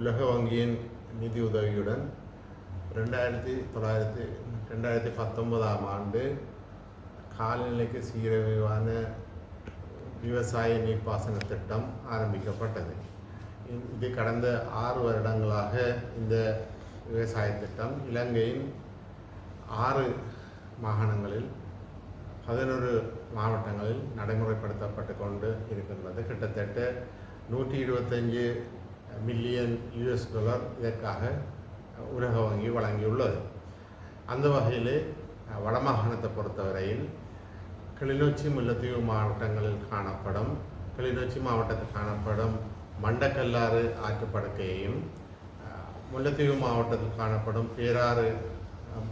உலக வங்கியின் நிதி உதவியுடன் ரெண்டாயிரத்தி தொள்ளாயிரத்தி ரெண்டாயிரத்தி பத்தொன்பதாம் ஆண்டு காலநிலைக்கு சீரமைவான விவசாய நீர்ப்பாசன திட்டம் ஆரம்பிக்கப்பட்டது. இது கடந்த ஆறு வருடங்களாக இந்த விவசாய திட்டம் இலங்கையின் ஆறு மாகாணங்களில் பதினொரு மாவட்டங்களில் நடைமுறைப்படுத்தப்பட்டு கொண்டு இருக்கின்றது. கிட்டத்தட்ட நூற்றி இருபத்தஞ்சு மில்லியன் யூஎஸ் டாலர் இதற்காக உலக வங்கி வழங்கியுள்ளது. அந்த வகையில் வடமாகாணத்தை பொறுத்தவரையில் கிளிநொச்சி முல்லத்தீவு மாவட்டங்களில் காணப்படும் கிளிநொச்சி மாவட்டத்தில் காணப்படும் மண்டக்கல்லாறு ஆற்றுப்படுக்கையையும் அஹ், முல்லைத்தீவு மாவட்டத்தில் காணப்படும் பேராறு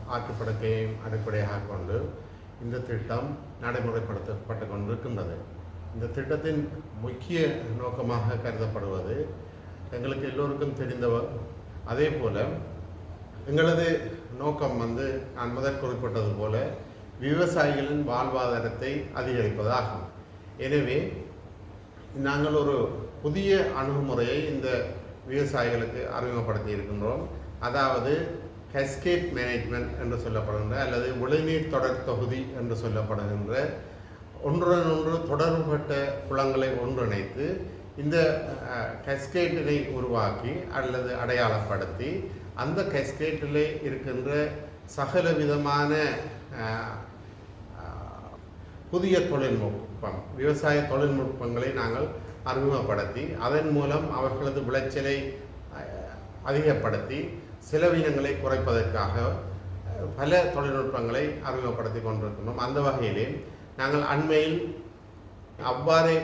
ஆற்றுப்படுக்கையையும் அடிப்படையாக கொண்டு இந்த திட்டம் நடைமுறைப்படுத்தப்பட்டு கொண்டிருக்கின்றது. இந்த திட்டத்தின் முக்கிய நோக்கமாக கருதப்படுவது எங்களுக்கு எல்லோருக்கும் தெரிந்தவர். அதே போல் எங்களது நோக்கம் வந்து நான் முதல் குறிப்பிட்டது போல விவசாயிகளின் வாழ்வாதாரத்தை அதிகரிப்பதாகும். எனவே நாங்கள் ஒரு புதிய அணுகுமுறையை இந்த விவசாயிகளுக்கு அறிமுகப்படுத்தி இருக்கின்றோம். அதாவது கஸ்கேட் மேனேஜ்மெண்ட் என்று சொல்லப்படுகின்ற அல்லது விளைநீர் தொடர் தொகுதி என்று சொல்லப்படுகின்ற ஒன்றுடன் ஒன்று தொடர்புபட்ட குளங்களை ஒன்றிணைத்து இந்த கஸ்கேட்டினை உருவாக்கி அல்லது அடையாளப்படுத்தி அந்த கஸ்கேட்டிலே இருக்கின்ற சகல விதமான புதிய தொழில்நுட்பம் விவசாய தொழில்நுட்பங்களை நாங்கள் அறிமுகப்படுத்தி அதன் மூலம் அவர்களது விளைச்சலை அதிகப்படுத்தி செலவினங்களை குறைப்பதற்காக பல தொழில்நுட்பங்களை அறிமுகப்படுத்தி கொண்டிருக்கின்றோம். அந்த வகையிலே நாங்கள் அண்மையில் அவ்வாறே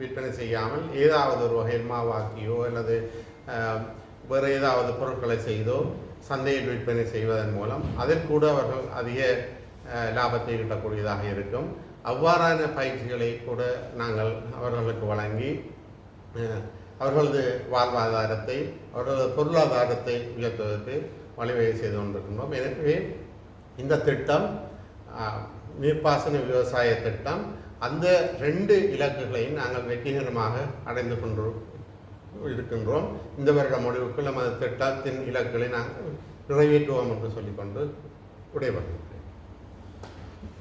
விற்பனை செய்யாமல் ஏதாவது ஒரு வகையில் மாவாக்கியோ அல்லது வேறு ஏதாவது பொருட்களை செய்தோ சந்தையில் விற்பனை செய்வதன் மூலம் அதில் கூட அவர்கள் அதிக லாபத்தை ஈட்டக்கூடியதாக இருக்கும். அவ்வாறான பயிற்சிகளை கூட நாங்கள் அவர்களுக்கு வழங்கி அவர்களது வாழ்வாதாரத்தை அவர்களது பொருளாதாரத்தை உயர்த்துவதற்கு வழிவகை செய்து கொண்டிருக்கின்றோம். எனவே இந்த திட்டம் நீர்ப்பாசன விவசாய திட்டம் அந்த ரெண்டு இலக்குகளையும் நாங்கள் வெற்றிகரமாக அடைந்து கொண்டு இருக்கின்றோம். இந்த வருட முடிவுக்குள் நமது திட்டத்தின் இலக்குகளை நாங்கள் நிறைவேற்றுவோம் என்று சொல்லிக்கொண்டு உடைபடுகிறோம்